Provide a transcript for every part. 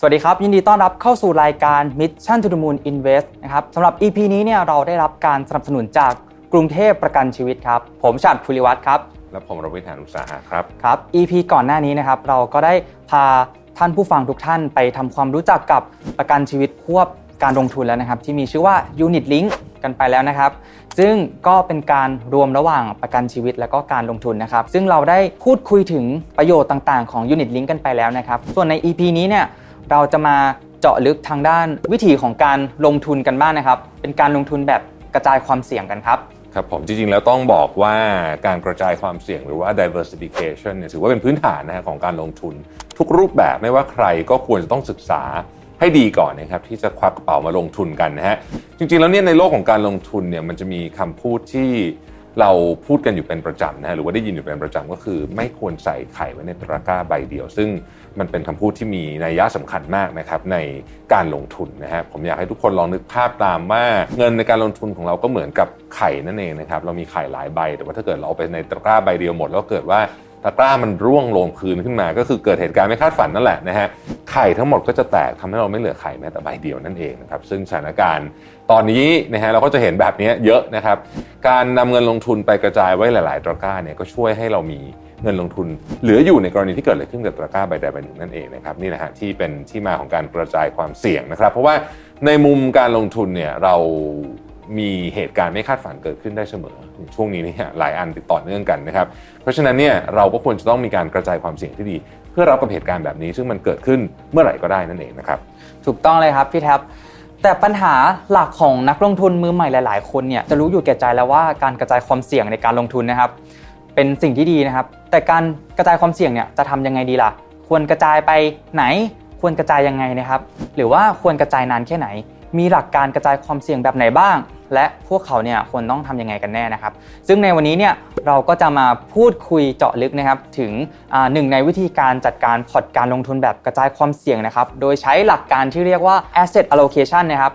สวัสดีครับ ยินดีต้อนรับเข้าสู่รายการ Mission to the Moon Invest นะครับสำหรับ EP นี้เนี่ยเราได้รับการสนับสนุนจากกรุงเทพประกันชีวิตครับ ผมชัดภูริวัตรครับ และผมรวิทยานุสาหะครับ ครับ EP ก่อนหน้านี้นะครับเราก็ได้พาท่านผู้ฟังทุกท่านไปทำความรู้จักกับประกันชีวิตควบการลงทุนแล้วนะครับ ที่มีชื่อว่า Unit Link กันไปแล้วนะครับ ซึ่งก็เป็นการรวมระหว่างประกันชีวิตและก็การลงทุนนะครับ ซึ่งเราได้พูดคุยถึงประโยชน์ต่างๆของ Unit Link กันไปแล้วนะครับ ส่วนใน EP นี้เนี่ย เราจะมาเจาะลึกทางด้านวิธีของการลงทุนกันบ้างนะครับ เป็นการลงทุนแบบกระจายความเสี่ยงกันครับครับผมจริงๆแล้วต้องบอกว่าการกระจายความเสี่ยงหรือว่า diversification เนี่ยถือว่าเป็นพื้นฐานนะฮะของการลงทุน ทุกรูปแบบไม่ว่าใครก็ควรจะต้องศึกษาให้ดีก่อนนะครับที่จะควักกระเป๋ามาลงทุนกันนะฮะจริงๆแล้วเนี่ยในโลกของการลงทุนเนี่ยมันจะมีคำพูดที่ เราพูดกันอยู่เป็นประจำนะฮะหรือว่าได้ยินอยู่เป็นประจำก็คือ ไม่ควรใส่ไข่ไว้ในตะกร้าใบเดียว ซึ่งมันเป็นคำพูดที่มีนัยยะสำคัญมากนะครับในการลงทุนนะฮะผมอยากให้ทุกคนลองนึกภาพตามว่าเงินในการลงทุนของเราก็เหมือนกับไข่นั่นเองนะครับเรามีไข่หลายใบ แต่ว่าถ้าเกิดเราเอาไปในตะกร้าใบเดียวหมดแล้วเกิดว่า ตะกร้ามันร่วงลงพื้นขึ้นมา ก็คือเกิดเหตุการณ์ไม่คาดฝันนั่นแหละนะฮะไข่ทั้งหมดก็จะแตกทำให้เราไม่เหลือไข่แม้แต่ใบเดียวนั่นเองนะครับซึ่งสถานการณ์ตอนนี้นะฮะเราก็จะเห็นแบบนี้เยอะนะครับการนำเงินลงทุนไปกระจายไว้หลาย ๆ ตะกร้าเนี่ยก็ช่วยให้เรามีเงินลงทุนเหลืออยู่ในกรณีที่เกิดอะไรขึ้นกับตะกร้าใบใดใบหนึ่งนั่นเองนะครับนี่นะฮะที่เป็นที่มาของการกระจายความเสี่ยงนะครับ เพราะว่าในมุมการลงทุนเนี่ยเรา มีเหตุการณ์ไม่คาดฝันเกิดขึ้นได้เสมอช่วงนี้เนี่ยหลายอันติดต่อเนื่องกันนะครับ เพราะฉะนั้นเนี่ยเราก็ควรจะต้องมีการกระจายความเสี่ยงที่ดี เพื่อรับกับเหตุการณ์แบบนี้ ซึ่งมันเกิดขึ้นเมื่อไหร่ก็ได้นั่นเองนะครับถูกต้องเลยครับพี่แท็บแต่ปัญหาหลักของนักลงทุนมือใหม่หลาย ๆ คนเนี่ยจะรู้อยู่แก่ใจแล้วว่าการกระจายความเสี่ยงในการลงทุนนะครับ เป็นสิ่งที่ดีนะครับ แต่การกระจายความเสี่ยงเนี่ยจะทำยังไงดีล่ะ ควรกระจายไปไหน ควรกระจายยังไงนะครับ หรือว่าควรกระจายนานแค่ไหน มีหลักการกระจายความเสี่ยงแบบไหนบ้าง และพวกเขาเนี่ยควรต้องทำยังไงกันแน่นะครับ ซึ่งในวันนี้เนี่ยเราก็จะมาพูดคุยเจาะลึกนะครับถึงหนึ่งในวิธีการจัดการพอร์ตการลงทุนแบบกระจายความเสี่ยงนะครับ โดยใช้หลักการที่เรียกว่า asset allocation นะครับ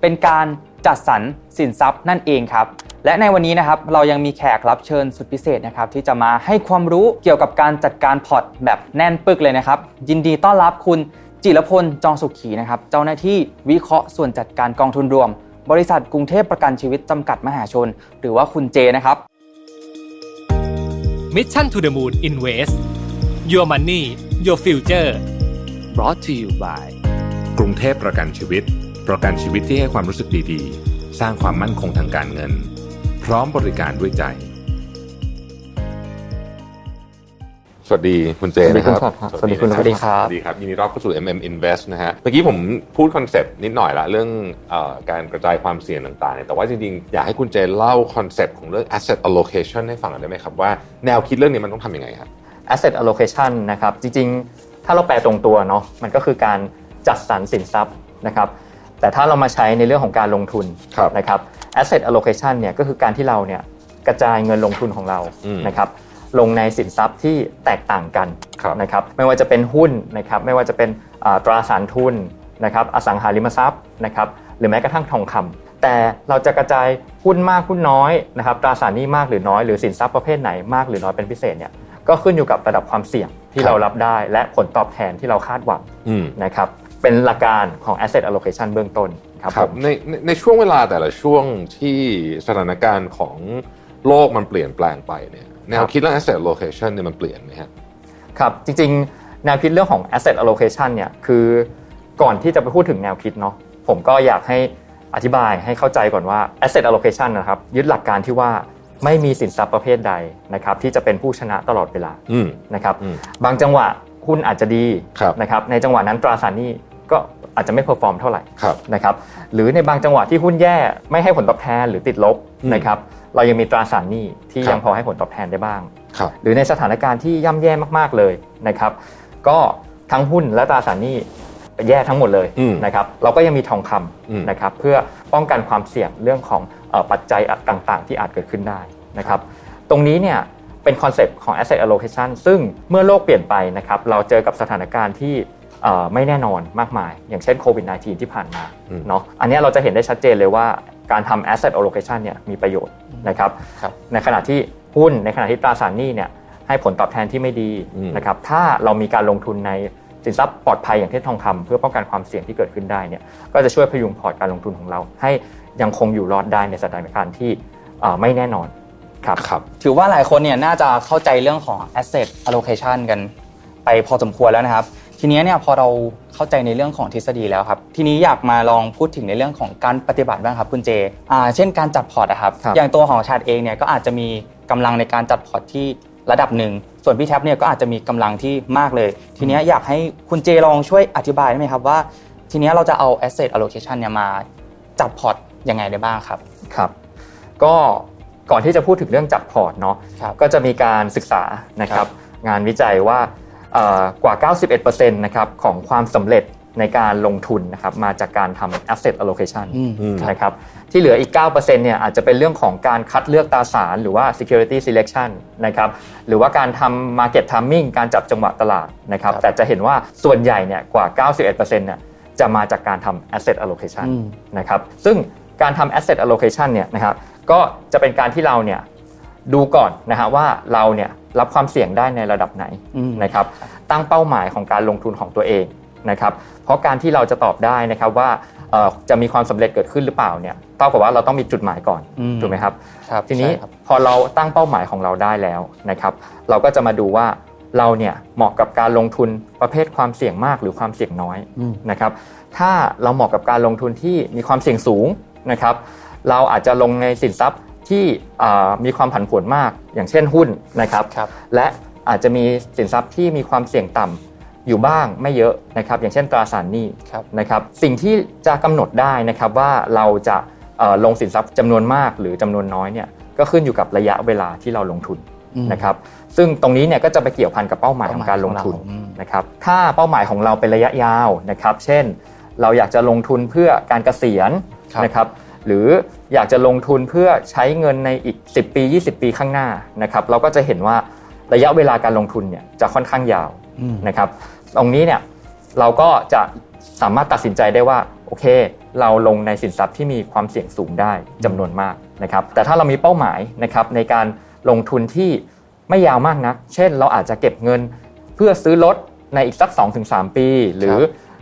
เป็นการจัดสรรสินทรัพย์นั่นเองครับและในวันนี้นะครับเรายังมีแขกรับเชิญสุดพิเศษนะครับที่จะมาให้ความรู้เกี่ยวกับการจัดการพอร์ตแบบแน่นปึกเลยนะครับ ยินดีต้อนรับคุณ จิรพลจองสุขีนะครับเจ้าหน้าที่วิเคราะห์ส่วนจัดการกองทุนรวม บริษัทกรุงเทพประกันชีวิตจำกัดมหาชน หรือว่าคุณเจนะครับ Mission to the Moon Invest Your Money Your Future brought to you by กรุงเทพประกันชีวิต ประกันชีวิตที่ให้ความรู้สึกดีๆ สร้างความมั่นคงทางการเงิน พร้อมบริการด้วยใจ สวัสดีคุณเจนะครับ สวัสดีคุณนะสวัสดีครับ สวัสดีครับยินดีต้อนรับเข้าสู่ MM Invest นะฮะ เมื่อกี้ผมพูดคอนเซปต์นิดหน่อยละเรื่องเออการกระจายความเสี่ยงต่างๆเนี่ยแต่ว่าจริงๆ อยากให้คุณเจเล่าคอนเซปต์ของเรื่อง asset allocation ให้ฟังหน่อยได้ไหมครับ ว่าแนวคิดเรื่องนี้มันต้องทำยังไงครับ asset allocation นะครับ จริงๆ ถ้าเราแปลตรงตัวเนาะ มันก็คือการจัดสรรสินทรัพย์นะครับ แต่ถ้าเรามาใช้ในเรื่องของการลงทุนครับนะครับ asset allocation เนี่ยก็คือการที่เราเนี่ยกระจายเงินลงทุนของเราอืมนะครับ ลงในสินทรัพย์ที่แตกต่างกันครับนะครับไม่ว่าจะเป็นหุ้นนะครับไม่ว่าจะเป็นอ่าตราสารทุนนะครับอสังหาริมทรัพย์นะครับหรือแม้กระทั่งทองคำแต่เราจะกระจายหุ้นมากหุ้นน้อยนะครับตราสารหนี้มากหรือน้อยหรือสินทรัพย์ประเภทไหนมากหรือน้อยเป็นพิเศษเนี่ยก็ขึ้นอยู่กับระดับความเสี่ยงที่ครับเรารับได้ และผลตอบแทนที่เราคาดหวังอืมนะครับเป็นหลักการของ asset allocation เบื้องต้นครับครัผบมในในในช่วงเวลาแต่ละช่วงที่สถานการณ์ของโลกมันเปลี่ยนแปลงไปเนี่ย แนวคิดเรื่อง asset allocation เนี่ยมันเปลี่ยนไหมฮะครับจริงๆ แนวคิดเรื่องของ asset allocation เนี่ยคือก่อนที่จะไปพูดถึงแนวคิดเนาะผมก็อยากให้อธิบายให้เข้าใจก่อนว่า asset allocation นะครับยึดหลักการที่ว่าไม่มีสินทรัพย์ประเภทใดนะครับที่จะเป็นผู้ชนะตลอดเวลาอืมนะครับอืมบางจังหวะหุ้นอาจจะดีครับนะครับในจังหวะนั้นตราสารหนี้ก็อาจจะไม่เพอร์ฟอร์มเท่าไหร่ครับนะครับหรือในบางจังหวะที่หุ้นแย่ไม่ให้ผลตอบแทนหรือติดลบอืมนะครับ เรายังมีตราสารหนี้ที่ครับยังพอให้ผลตอบแทนได้บ้างครับหรือในสถานการณ์ที่ย่ำแย่มากๆเลยนะครับ ก็ทั้งหุ้นและตราสารหนี้แย่ทั้งหมดเลยอืมนะครับเราก็ยังมีทองคอืมำนะครับเพื่อป้องกันความเสี่ยงเรื่องของเอ่อปัจจัยต่างๆ ที่อาจเกิดขึ้นได้นะครับตรงนี้เนี่ยเป็นคอนเซปต์ของ asset allocation ซึ่งเมื่อโลกเปลี่ยนไปนะครับเราเจอกับสถานการณ์ที่เอ่อไม่แน่นอนมากมาย อย่างเช่นโควิด -19 ที่ผ่านมาอืมเนาะอันเนี้ยเราจะเห็นได้ชัดเจนเลยว่า การทำ asset allocation เนี่ยมีประโยชน์นะครับครับในขณะที่หุ้นในขณะที่ตราสารหนี้เนี่ยให้ผลตอบแทนที่ไม่ดีอืมนะครับถ้าเรามีการลงทุนในสินทรัพย์ปลอดภัยอย่างเช่นทองคำเพื่อป้องกันความเสี่ยงที่เกิดขึ้นได้เนี่ยก็จะช่วยพยุงพอร์ตการลงทุนของเรา ให้ยังคงอยู่รอดได้ในสถานการณ์ที่เอ่อไม่แน่นอนครับครับถือว่าหลายคนเนี่ยน่าจะเข้าใจเรื่องของ asset allocation กันไปพอสมควรแล้วนะครับ ทีนี้เนี่ยพอเราเข้าใจในเรื่องของทฤษฎีแล้วครับ ทีนี้อยากมาลองพูดถึงในเรื่องของการปฏิบัติบ้างครับคุณเจอ่าเช่นการจัดพอร์ตอะครับครับ อย่างตัวของชาติเองเนี่ยก็อาจจะมีกำลังในการจัดพอร์ตที่ระดับหนึ่ง ส่วนพี่แท็บเนี่ยก็อาจจะมีกำลังที่มากเลย ทีนี้อยากให้คุณเจลองช่วยอธิบายได้ไหมครับว่า ทีนี้เราจะเอา asset allocation เนี่ยมาจัดพอร์ตยังไงได้บ้างครับ ครับ ก็ก่อนที่จะพูดถึงเรื่องจัดพอร์ตเนาะครับก็จะมีการศึกษานะครับ งานวิจัยว่าเอ่อ กว่า 91%นะครับของความสำเร็จในการลงทุนนะครับมาจากการทำ asset allocation อืมอืมนะครับที่เหลืออีก 9%เนี่ยอาจจะเป็นเรื่องของการคัดเลือกตราสาร หรือว่า security selection นะครับหรือว่าการทำ market timing การจับจังหวะตลาดนะครับครับแต่จะเห็นว่าส่วนใหญ่เนี่ยกว่า 91%เนี่ยจะมาจากการทำ asset allocation อืมนะครับซึ่งการทำ asset allocation เนี่ยนะครับก็จะเป็นการที่เราเนี่ย ดูก่อนนะฮะว่าเราเนี่ยรับความเสี่ยงได้ในระดับไหนอืมนะครับตั้งเป้าหมายของการลงทุนของตัวเองนะครับเพราะการที่เราจะตอบได้นะครับว่าเอ่อจะมีความสำเร็จเกิดขึ้นหรือเปล่าเนี่ยเท่ากับว่าเราต้องมีจุดหมายก่อนอืมถูกไหมครับครับทีนี้ใช่ครับพอเราตั้งเป้าหมายของเราได้แล้วนะครับ เราก็จะมาดูว่าเราเนี่ยเหมาะกับการลงทุนประเภทความเสี่ยงมากหรือความเสี่ยงน้อยอืมนะครับ ถ้าเราเหมาะกับการลงทุนที่มีความเสี่ยงสูงนะครับ เราอาจจะลงในสินทรัพย์ ที่อ่ามีความผันผวนมาก อย่างเช่นหุ้นนะครับครับและอาจจะมีสินทรัพย์ที่มีความเสี่ยงต่ำอยู่บ้างไม่เยอะนะครับ อย่างเช่นตราสารหนี้ครับนะครับ สิ่งที่จะกำหนดได้นะครับว่าเราจะเอ่อลงสินทรัพย์จำนวนมากหรือจำนวนน้อยเนี่ยก็ขึ้นอยู่กับระยะเวลาที่เราลงทุนอืมนะครับซึ่งตรงนี้เนี่ยก็จะไปเกี่ยวพันกับเป้าหมายของการลงทุนเป้าหมายของเราอืมนะครับถ้าเป้าหมายของเราเป็นระยะยาวนะครับ เช่น เราอยากจะลงทุนเพื่อการเกษียณครับนะครับ หรืออยากจะลงทุนเพื่อใช้เงินในอีก 10 ปี 20 ปีข้างหน้านะครับเราก็จะเห็นว่าระยะเวลาการลงทุนเนี่ยจะค่อนข้างยาวอืมนะครับตรงนี้เนี่ยเราก็จะสามารถตัดสินใจได้ว่าโอเค เราลงในสินทรัพย์ที่มีความเสี่ยงสูงได้จำนวนมากนะครับแต่ถ้าเรามีเป้าหมายนะครับในการลงทุนที่ไม่ยาวมากนัก เช่น เราอาจจะเก็บเงินเพื่อซื้อรถในอีกสัก 2-3 ปี หรือ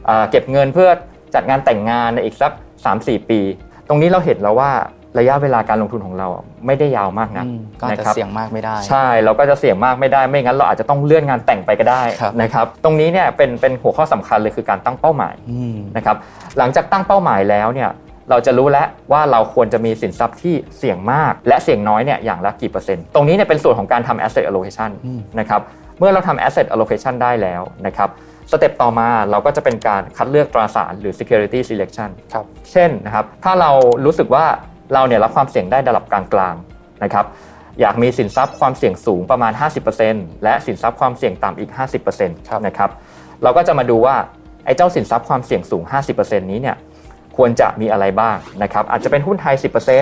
อ่าเก็บเงินเพื่อจัดงานแต่งงานในอีกสัก 3-4 ปี ตรงนี้เราเห็นแล้วว่าระยะเวลาการลงทุนของเราอะไม่ได้ยาวมากนักอืมก็อาจจะนะครับเสี่ยงมากไม่ได้ ใช่เราก็จะเสี่ยงมากไม่ได้ไม่งั้นเราอาจจะต้องเลื่อนงานแต่งไปก็ได้ครับนะครับตรงนี้เนี่ยเป็นเป็นหัวข้อสำคัญเลยคือการตั้งเป้าหมายอืมนะครับหลังจากตั้งเป้าหมายแล้วเนี่ยเราจะรู้แล้วว่าเราควรจะมีสินทรัพย์ที่เสี่ยงมาก และเสี่ยงน้อยเนี่ยอย่างละกี่เปอร์เซ็นต์ตรงนี้เนี่ยเป็นส่วนของการทำ asset allocation อืมนะครับเมื่อเราทำ asset allocation ได้แล้วนะครับ สเต็ปต่อมาเราก็จะเป็นการคัดเลือกตราสารหรือ security selection ครับเช่นนะครับถ้าเรารู้สึกว่าเราเนี่ยรับความเสี่ยงได้ระดับกลางๆนะครับอยากมีสินทรัพย์ความเสี่ยงสูงประมาณ 50%และสินทรัพย์ความเสี่ยงต่ำอีก 50%ครับนะครับเราก็จะมาดูว่าไอ้เจ้าสินทรัพย์ความเสี่ยงสูง 50%นี้เนี่ยควรจะมีอะไรบ้างนะครับอาจจะเป็นหุ้นไทย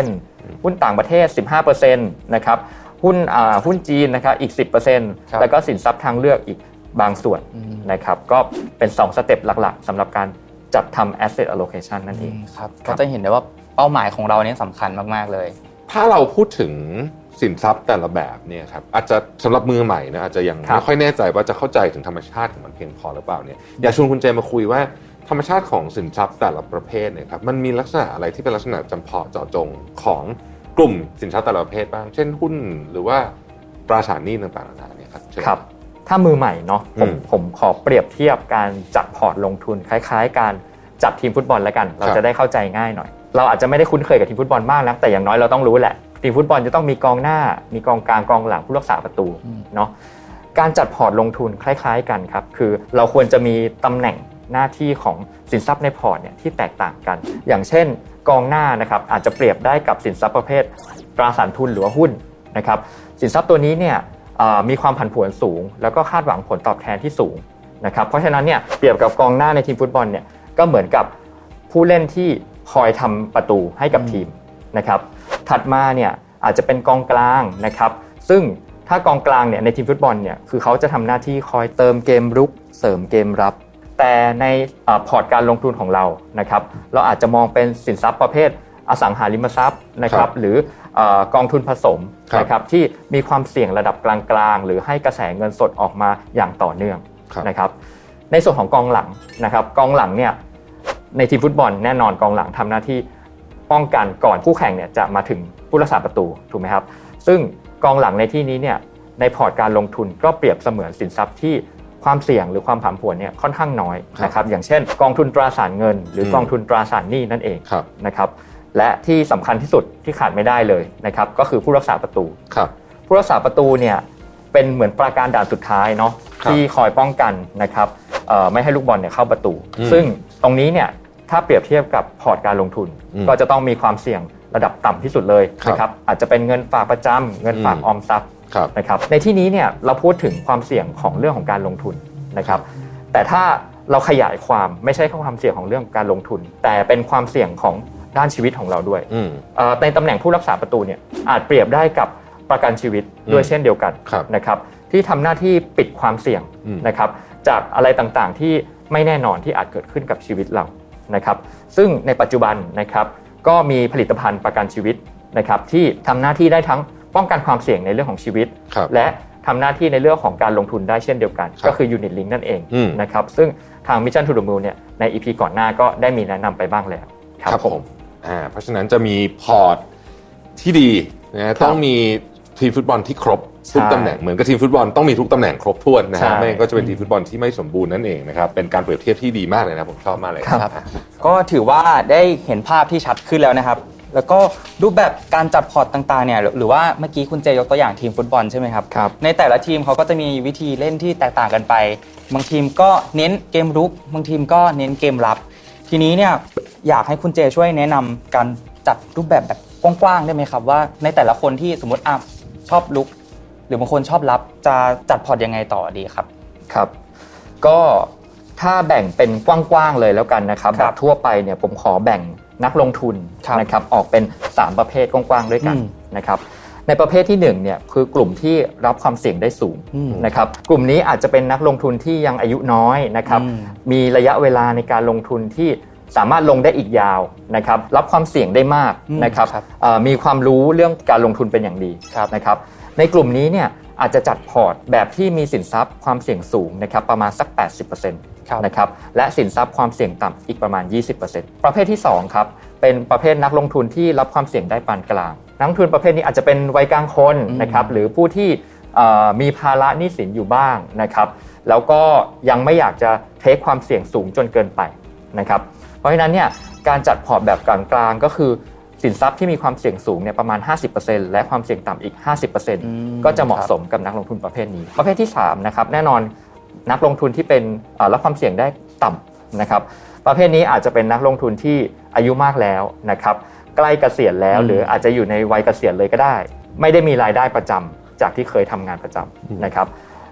10%หุ้นต่างประเทศ 15%นะครับหุ้นอ่าหุ้นจีนนะครับอีก 10%แล้วก็สินทรัพย์ทางเลือกอีก บางส่วนอืมนะครับก็เป็น 2 สเต็ปหลักๆสำหรับการจัดทำ asset allocation นั่นเองครับครัก็บจะเห็นได้ว่าเป้าหมายของเราเนี่ยสำคัญมาก ๆ เลย ถ้าเราพูดถึงสินทรัพย์แต่ละแบบเนี่ยครับอาจจะสำหรับมือใหม่นะอาจจะยังครับไม่ค่อยแน่ใจว่าจะเข้าใจถึงธรรมชาติของมันเพียงพอหรือเปล่าเนี่ยอยากชวนคุณเจมาคุยว่าธรรมชาติของสินทรัพย์แต่ละประเภทเนี่ยครับมันมีลักษณะอะไรที่เป็นลักษณะจำเพาะเจาะจงของกลุ่มสินทรัพย์แต่ละประเภทบ้าง เช่นหุ้นหรือว่าตราสารหนี้ต่างๆนานาเนี่ยครับเชิญครับ ถ้ามือใหม่เนาะผมอืมผมขอเปรียบเทียบการจัดพอร์ตลงทุนคล้าย ๆ การจัดทีมฟุตบอลแล้วกัน เราครับจะได้เข้าใจง่ายหน่อย เราอาจจะไม่ได้คุ้นเคยกับทีมฟุตบอลมากนักแต่อย่างน้อยเราต้องรู้แหละทีมฟุตบอลจะต้องมีกองหน้า มีกองกลางกองหลังผู้รักษาประตูอืมเนาะการจัดพอร์ตลงทุนคล้าย ๆ กันครับคือเราควรจะมีตำแหน่งหน้าที่ของสินทรัพย์ในพอร์ตเนี่ยที่แตกต่างกัน อย่างเช่น กองหน้านะครับอาจจะเปรียบได้กับสินทรัพย์ประเภทตราสารทุนหรือว่าหุ้นนะครับสินทรัพย์ตัวนี้เนี่ยเอ่อ มีความผันผวนสูง แล้วก็คาดหวังผลตอบแทนที่สูงนะครับเพราะฉะนั้นเนี่ยเปรียบกับกองหน้าในทีมฟุตบอลเนี่ยก็เหมือนกับผู้เล่นที่คอยทำประตูให้กับทีมนะครับถัดมาเนี่ยอาจจะเป็นกองกลางนะครับซึ่งถ้ากองกลางเนี่ยในทีมฟุตบอลเนี่ยคือเขาจะทำหน้าที่คอยเติมเกมรุกเสริมเกมรับ แต่ในอพอร์ตการลงทุนของเรานะครับเราอาจจะมองเป็นสินทรัพย์ประเภท อสังหาริมทรัพย์นะคครัรับบหรือเออกองทุนผสมครับนะครับที่มีความเสี่ยงระดับกลางๆ หรือให้กระแสเงินสดออกมาอย่างต่อเนื่องครับนะครับในส่วนของกองหลังนะครับกองหลังเนี่ยในทีมฟุตบอลแน่นอนกองหลังทำหน้าที่ป้องกันก่อนคู่แข่งเนี่ยจะมาถึงผู้รักษาประตูถูกไหมครับ ซึ่งกองหลังในที่นี้เนี่ยในพอร์ตการลงทุนก็เปรียบเสมือนสินทรัพย์ที่ความเสี่ยงหรือความผันผวนเนี่ยค่อนข้างน้อยนะครับอย่างเช่น กองทุนตราสารเงิน หรืออกองทุนตราสารหนี้นั่นเองครับนะครับ และที่สำคัญที่สุดที่ขาดไม่ได้เลยนะครับก็คือผู้รักษาประตูครับผู้รักษาประตูเนี่ยเป็นเหมือนปราการด่านสุดท้ายเนาะครับที่คอยป้องกันนะครับเอ่อไม่ให้ลูกบอลเนี่ยเข้าประตูอืมซึ่งตรงนี้เนี่ยถ้าเปรียบเทียบกับพอร์ตการลงทุนอืมก็จะต้องมีความเสี่ยงระดับต่ำที่สุดเลยครับนะครับอาจจะเป็นเงินฝากประจำเงินฝากอืมออมทรัพย์ครับนะครับในที่นี้เนี่ยเราพูดถึงความเสี่ยงของเรื่องของการลงทุนนะครับแต่ถ้าเราขยายความไม่ใช่แค่ความเสี่ยงของเรื่องการลงทุน แต่เป็นความเสี่ยงของ ด้านชีวิตของเราด้วยอืมเอ่อในตำแหน่งผู้รักษาประตูเนี่ยอาจเปรียบได้กับประกันชีวิตอืมด้วยเช่นเดียวกันครับนะครับ ที่ทำหน้าที่ปิดความเสี่ยงอืม นะครับ จากอะไรต่างๆที่ไม่แน่นอนที่อาจเกิดขึ้นกับชีวิตเรานะครับ ซึ่งในปัจจุบันนะครับก็มีผลิตภัณฑ์ประกันชีวิตนะครับที่ทำหน้าที่ได้ทั้งป้องกันความเสี่ยงในเรื่องของชีวิต ครับ และทำหน้าที่ในเรื่องของการลงทุนได้เช่นเดียวกัน ครับก็คือ Unit Link นั่นเองอืม นะครับซึ่งทาง Mission to the Moon เนี่ยใน EP ก่อนหน้าก็ได้มีแนะนำไปบ้างแล้ว ครับผม อ่าเพราะฉะนั้นจะมีพอร์ตที่ดีนะต้องมีทีมฟุตบอลที่ครบทุกใช่ตำแหน่งเหมือนกับทีมฟุตบอลต้องมีทุกตำแหน่งครบถ้วนนะใช่ฮะไม่งั้นก็จะเป็นทีมฟุตบอลที่ไม่สมบูรณ์นั่นเองนะครับเป็นการเปรียบเทียบที่ดีมากเลยนะผมชอบมากเลยครับอะก็ถือว่าได้เห็นภาพที่ชัดขึ้นแล้วนะครับ แล้วก็รูปแบบการจัดพอร์ตต่างๆเนี่ยหรือหรือว่าเมื่อกี้คุณเจยกตัวอย่างทีมฟุตบอลใช่ไหมครับครับในแต่ละทีมเขาก็จะมีวิธีเล่นที่แตกต่างกันไป บางทีมก็เน้นเกมรุกบางทีมก็เน้นเกมรับ ทีนี้เนี่ย อยากให้คุณเจช่วยแนะนำการจัดรูปแบบแบบกว้างๆได้ไหมครับ ว่าในแต่ละคนที่สมมติอะชอบลุก หรือบางคนชอบรับจะจัดพอร์ตยังไงต่อดีครับ ครับ ก็ถ้าแบ่งเป็นกว้างๆเลยแล้วกันนะครับคแบรับบทั่วไปเนี่ยผมขอแบ่งนักลงทุนครับนะครับออกเป็น 3 ประเภทกว้างๆด้วยกันอืมนะครับ ในประเภทที่1เนี่ยคือกลุ่มที่รับความเสี่ยงได้สูงอืมนะครับ กลุ่มนี้อาจจะเป็นนักลงทุนที่ยังอายุน้อยนะครับ อืมมีระยะเวลาในการลงทุนที่ สามารถลงได้อีกยาวนะครับรับความเสี่ยงได้มากอืมนะครับครับเอ่อมีความรู้เรื่องการลงทุนเป็นอย่างดีครับนะครับในกลุ่มนี้เนี่ยอาจจะจัดพอร์ตแบบที่มีสินทรัพย์ความเสี่ยงสูงนะครับประมาณสัก 80%ครับนะครับและสินทรัพย์ความเสี่ยงต่ำอีกประมาณ 20%ประเภทที่2ครับเป็นประเภทนักลงทุนที่รับความเสี่ยงได้ปานกลาง นักลงทุนประเภทนี้อาจจะเป็นวัยกลางคนอืมนะครับหรือผู้ที่เอ่อมีภาระหนี้สินอยู่บ้างนะครับแล้วก็ยังไม่อยากจะเทคความเสี่ยงสูงจนเกินไปนะครับ เพราะฉะนั้นเนี่ยการจัดพอร์ตแบบกลางๆก็คือสินทรัพย์ที่มีความเสี่ยงสูงเนี่ยประมาณ 50%และความเสี่ยงต่ำอีก 50%ก็จะเหมาะสมกับนักลงทุนประเภทนี้ ประเภทที่3นะครับแน่นอนนักลงทุนที่เป็นเอ่อรับความเสี่ยงได้ต่ำนะครับ ประเภทนี้อาจจะเป็นนักลงทุนที่อายุมากแล้วนะครับใกล้เกษียณแล้วอืมหรืออาจจะอยู่ในวัยเกษียณเลยก็ได้ ไม่ได้มีรายได้ประจำจากที่เคยทำงานประจำนะครับ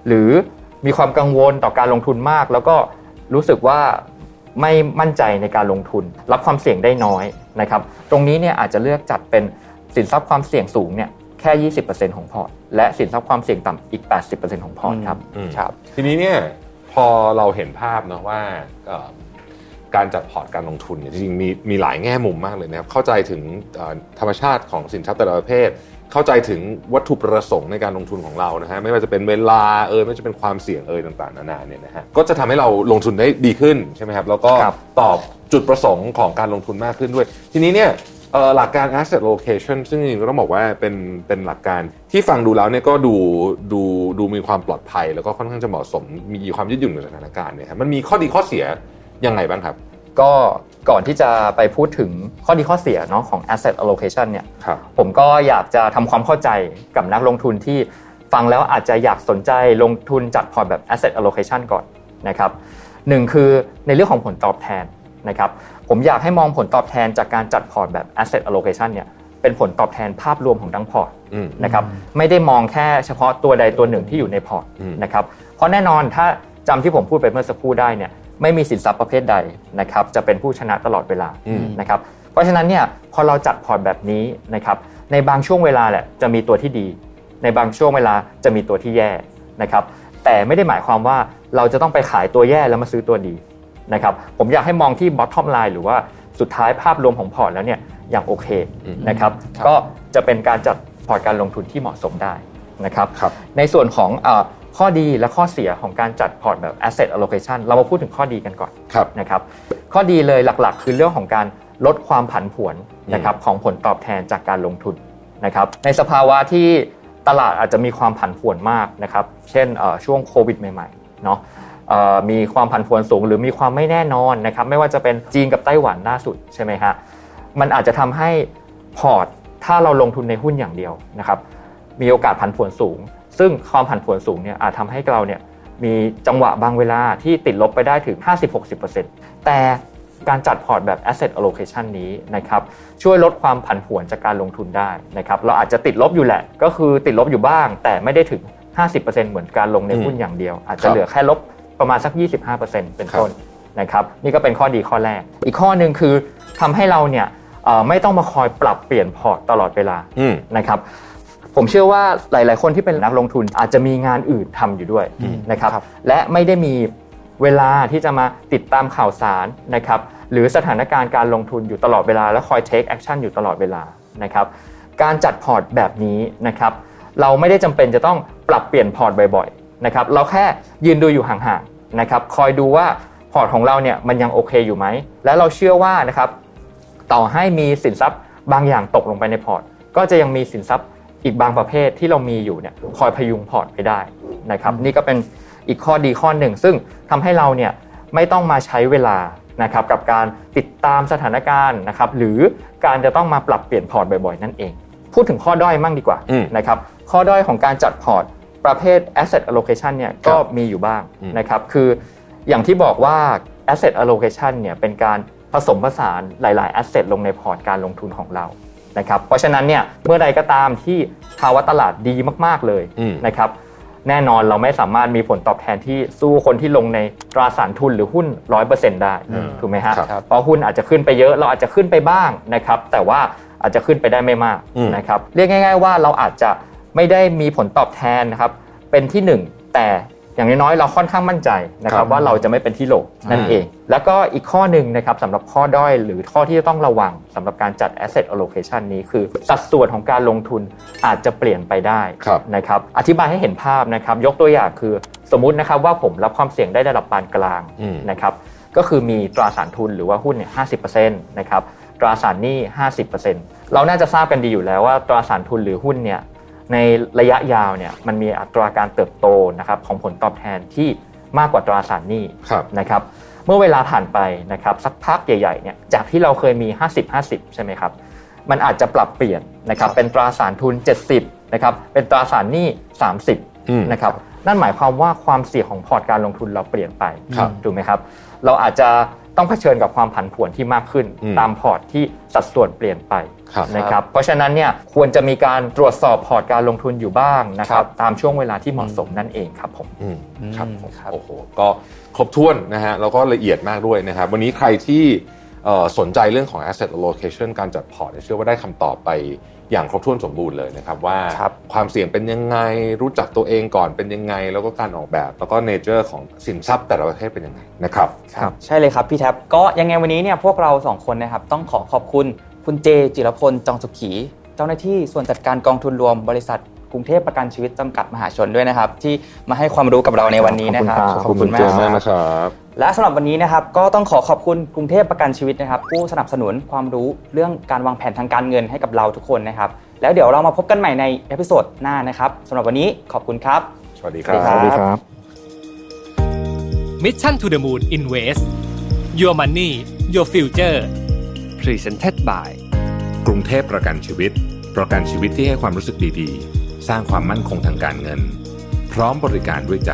หรือมีความกังวลต่อการลงทุนมาก แล้วก็รู้สึกว่า ไม่มั่นใจในการลงทุน รับความเสี่ยงได้น้อยนะครับตรงนี้เนี่ยอาจจะเลือกจัดเป็นสินทรัพย์ความเสี่ยงสูงเนี่ยแค่ 20%ของพอร์ต และสินทรัพย์ความเสี่ยงต่ำอีก 80%ของพอร์ตครับอืมครับ ทีนี้เนี่ยพอเราเห็นภาพนะว่าเอ่อการจัดพอร์ตการลงทุนเนี่ยจริงๆมีมีหลายแง่มุมมากเลยนะครับเข้าใจถึงเอ่อธรรมชาติของสินทรัพย์แต่ละประเภท เข้าใจถึงวัตถุประสงค์ในการลงทุนของเรานะฮะไม่ว่าจะเป็นเวลาเอยไม่ว่าจะเป็นความเสี่ยงเอยต่างๆนานาเนี่ยนะฮะก็จะทำให้เราลงทุนได้ดีขึ้นใช่ไหมครับแล้วก็ครับตอบจุดประสงค์ของการลงทุนมากขึ้นด้วย ทีนี้เนี่ยเอ่อหลักการ asset allocation ซึ่งจริงๆก็ต้องบอกว่าเป็นเป็นหลักการที่ฟังดูแล้วเนี่ยก็ดูดูดูมีความปลอดภัย แล้วก็ค่อนข้างจะเหมาะสมมีความยืดหยุ่นในสถานการณ์เนี่ยครับมันมีข้อดีข้อเสียยังไงบ้างครับ ก็ก่อนที่จะไปพูดถึงข้อดีข้อเสียเนาะของ asset allocation เนี่ยครับผมก็อยากจะทำความเข้าใจกับนักลงทุนที่ฟังแล้วอาจจะอยากสนใจลงทุนจัดพอร์ตแบบ asset allocation ก่อนนะครับหนึ่งคือในเรื่องของผลตอบแทนนะครับผมอยากให้มองผลตอบแทนจากการจัดพอร์ตแบบ asset allocation เนี่ยเป็นผลตอบแทนภาพรวมของทั้งพอร์ตอืมนะครับไม่ได้มองแค่เฉพาะตัวใดตัวหนึ่งที่อยู่ในพอร์ตอืมนะครับเพราะแน่นอนถ้าจำที่ผมพูดไปเมื่อสักครู่ได้เนี่ย ไม่มีสินทรัพย์ประเภทใดนะครับจะเป็นผู้ชนะตลอดเวลาอืมนะครับเพราะฉะนั้นเนี่ยพอเราจัดพอร์ตแบบนี้นะครับในบางช่วงเวลาแหละจะมีตัวที่ดี ในบางช่วงเวลาจะมีตัวที่แย่นะครับแต่ไม่ได้หมายความว่าเราจะต้องไปขายตัวแย่แล้วมาซื้อตัวดีนะครับผมอยากให้มองที่ bottom line หรือว่าสุดท้ายภาพรวมของพอร์ตแล้วเนี่ยอย่างโอเคอืมนะครับครับก็จะเป็นการจัดพอร์ตการลงทุนที่เหมาะสมได้นะครับครับในส่วนของเออ ข้อดีและข้อเสียของการจัดพอร์ตแบบ asset allocation เรามาพูดถึงข้อดีกันก่อนครับนะครับข้อดีเลยหลักๆ คือเรื่องของการลดความผันผวนนะครับของผลตอบแทนจากการลงทุนนะครับในสภาวะที่ตลาดอาจจะมีความผันผวนมากนะครับเช่นเอ่อช่วงโควิดใหม่ๆเนาะเอ่อมีความผันผวนสูงหรือมีความไม่แน่นอนนะครับไม่ว่าจะเป็นจีนกับไต้หวันล่าสุดใช่ไหมฮะมันอาจจะทำให้พอร์ตถ้าเราลงทุนในหุ้นอย่างเดียวนะครับมีโอกาสผันผวนสูง ซึ่งความผันผวนสูงเนี่ยอาจทำให้เราเนี่ยมีจังหวะบางเวลาที่ติดลบไปได้ถึง 50-60%แต่การจัดพอร์ตแบบ asset allocation นี้นะครับช่วยลดความผันผวนจากการลงทุนได้นะครับเราอาจจะติดลบอยู่แหละ ก็คือติดลบอยู่บ้าง แต่ไม่ได้ถึง 50%เหมือนการลงในหุ้นอย่างเดียว อาจจะเหลือแค่ลบประมาณสัก 25%เป็นต้นนะครับนี่ก็เป็นข้อดีข้อแรก อีกข้อหนึ่งคือทำให้เราเนี่ยเอ่อไม่ต้องมาคอยปรับเปลี่ยนพอร์ตตลอดเวลาอืมนะครับ ผมเชื่อว่าหลาย ๆ คนที่เป็นนักลงทุนอาจจะมีงานอื่นทำอยู่ด้วยนะครับครับ และไม่ได้มีเวลาที่จะมาติดตามข่าวสารนะครับหรือสถานการณ์การลงทุนอยู่ตลอดเวลา และคอย take action อยู่ตลอดเวลานะครับการจัดพอร์ตแบบนี้นะครับเราไม่ได้จำเป็นจะต้องปรับเปลี่ยนพอร์ตบ่อยๆนะครับเราแค่ยืนดูอยู่ห่างๆนะครับคอยดูว่าพอร์ตของเราเนี่ยมันยังโอเคอยู่ไหมและเราเชื่อว่านะครับต่อให้มีสินทรัพย์บางอย่างตกลงไปในพอร์ต ก็จะยังมีสินทรัพย์ อีกบางประเภทที่เรามีอยู่เนี่ยคอยพยุงพอร์ตไปได้นะครับนี่ก็เป็นอีกข้อดีข้อหนึ่ง ซึ่งทำให้เราเนี่ยไม่ต้องมาใช้เวลานะครับกับการติดตามสถานการณ์นะครับหรือการจะต้องมาปรับเปลี่ยนพอร์ตบ่อยๆ นั่นเอง พูดถึงข้อด้อยมั่งดีกว่าอืมนะครับข้อด้อยของการจัดพอร์ตประเภท asset allocation เนี่ยก็มีอยู่บ้างอืมนะครับคืออย่างที่บอกว่า asset allocation เนี่ยเป็นการผสมผสานหลาย ๆ asset ลงในพอร์ตการลงทุนของเรา นะครับเพราะฉะนั้นเนี่ยเมื่อใดก็ตามที่ภาวะตลาดดีมาก ๆเลยอืมนะครับแน่นอนเราไม่สามารถมีผลตอบแทนที่สู้คนที่ลงในตราสารทุนหรือหุ้น 100%ได้อืมถูกไหมฮะครับเพราะหุ้นอาจจะขึ้นไปเยอะเราอาจจะขึ้นไปบ้างนะครับแต่ว่าอาจจะขึ้นไปได้ไม่มากอืมนะครับเรียกง่าย ๆ ว่าเราอาจจะไม่ได้มีผลตอบแทนนะครับเป็นที่หนึ่งแต่ อย่างน้อยๆเราค่อนข้างมั่นใจนะคครัรับบว่าเราจะไม่เป็นที่โหลนั่นเอง แล้วก็อีกข้อหนึ่งนะครับสำหรับข้อด้อยหรือข้อที่จะต้องระวังสำหรับการจัด asset allocation นี้คือ สัดส่วนของการลงทุนอาจจะเปลี่ยนไปได้ครับนะครับอธิบายให้เห็นภาพนะครับยกตัวอย่างคือสมมุตินะครับว่าผมรับความเสี่ยงได้ระดับปานกลางอืมนะครับก็คือมีตราสารทุนหรือว่าหุ้นเนี่ยห้นะครับตราสารหนี้50%เราน่าจะทราบกันดีอยู่แล้วว่าตราสารทุนหรือหุ้นเนี่ย ในระยะยาวเนี่ยมันมีอัตราการเติบโตนะครับของผลตอบแทนที่มากกว่าตราสารหนี้ครับนะครับเมื่อเวลาผ่านไปนะครับสักพักใหญ่ๆเนี่ยจากที่เราเคยมี 50-50 ใช่ไหมครับมันอาจจะปรับเปลี่ยนนะครับเป็นตราสารทุน 70นะครับเป็นตราสารหนี้ 30อืมนะครับนั่นหมายความว่าความเสี่ยงของพอร์ตการลงทุนเราเปลี่ยนไปครับถูกไหมครับเราอาจจะ ต้องเผชิญกับความผันผวนที่มากขึ้น อืมตามพอร์ตที่สัดส่วนเปลี่ยนไปครับ นะครับเพราะฉะนั้นเนี่ยควรจะมีการตรวจสอบพอร์ตการลงทุนอยู่บ้างนะคครัรับบตามช่วงเวลาที่เหมาะสมนั่นเองครับผม อืมครับอืมผมครับ โอ้โหก็ครบถ้วนนะฮะแล้วก็ละเอียดมากด้วยนะครับ วันนี้ใครที่เอ่อสนใจเรื่องของ asset allocation การจัดพอร์ตเนี่ยเชื่อว่าได้คำตอบไป อย่างครบถ้วนสมบูรณ์เลยนะครับว่าครับความเสี่ยงเป็นยังไงรู้จักตัวเองก่อนเป็นยังไง แล้วก็การออกแบบ แล้วก็ nature ของสินทรัพย์แต่ละประเภทเป็นยังไงนะครับครับใช่เลยครับพี่แท็บก็ยังไงวันนี้เนี่ยพวกเราสองคนนะครับต้องขอขอบคุณคุณเจ จิรพลจองสุขี เจ้าหน้าที่ส่วนจัดการกองทุนรวมบริษัทกรุงเทพประกันชีวิตจำกัดมหาชนด้วยนะครับ ที่มาให้ความรู้กับเราในวันนี้นะครับขอบคุณครับขอบคุณเจมากนะครับ และสำหรับวันนี้นะครับก็ต้องขอขอบคุณกรุงเทพประกันชีวิตนะครับ ผู้สนับสนุนความรู้เรื่องการวางแผนทางการเงินให้กับเราทุกคนนะครับ แล้วเดี๋ยวเรามาพบกันใหม่ในเอพิโซดหน้านะครับสำหรับวันนี้ขอบคุณครับ สวัสดีครัสวัสดีครับ Mission to the Moon Invest Your Money Your Future Presented by กรุงเทพประกันชีวิต ประกันชีวิตที่ให้ความรู้สึกดีๆ สร้างความมั่นคงทางการเงิน พร้อมบริการด้วยใจ